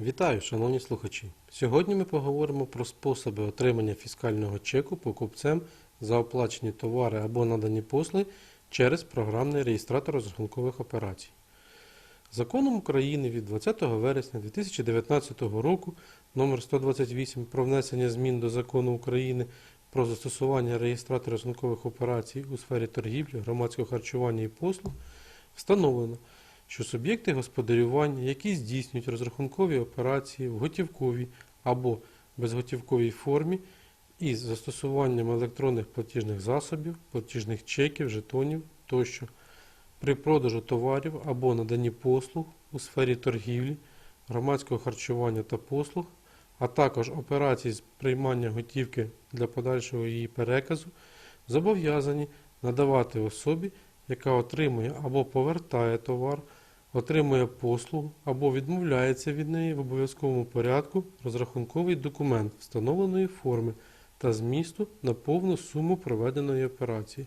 Вітаю, шановні слухачі! Сьогодні ми поговоримо про способи отримання фіскального чеку покупцем за оплачені товари або надані послуги через програмний реєстратор розрахункових операцій. Законом України від 20 вересня 2019 року номер 128 про внесення змін до Закону України про застосування реєстратора розрахункових операцій у сфері торгівлі, громадського харчування і послуг встановлено, що суб'єкти господарювання, які здійснюють розрахункові операції в готівковій або безготівковій формі із застосуванням електронних платіжних засобів, платіжних чеків, жетонів тощо, при продажу товарів або наданні послуг у сфері торгівлі, громадського харчування та послуг, а також операцій з приймання готівки для подальшого її переказу, зобов'язані надавати особі, яка отримує або повертає товар, отримує послугу або відмовляється від неї в обов'язковому порядку розрахунковий документ встановленої форми та змісту на повну суму проведеної операції,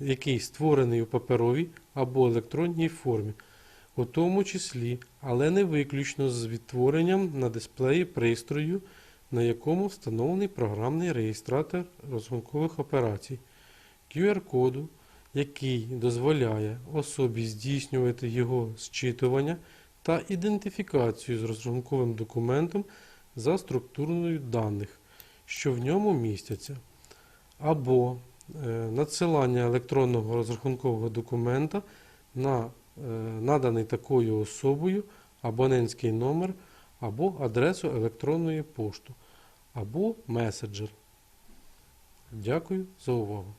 який створений у паперовій або електронній формі, у тому числі, але не виключно з відтворенням на дисплеї пристрою, на якому встановлений програмний реєстратор розрахункових операцій, QR-коду, який дозволяє особі здійснювати його зчитування та ідентифікацію з розрахунковим документом за структурою даних, що в ньому містяться, або е, надсилання електронного розрахункового документа на е, наданий такою особою абонентський номер або адресу електронної пошти, або меседжер. Дякую за увагу.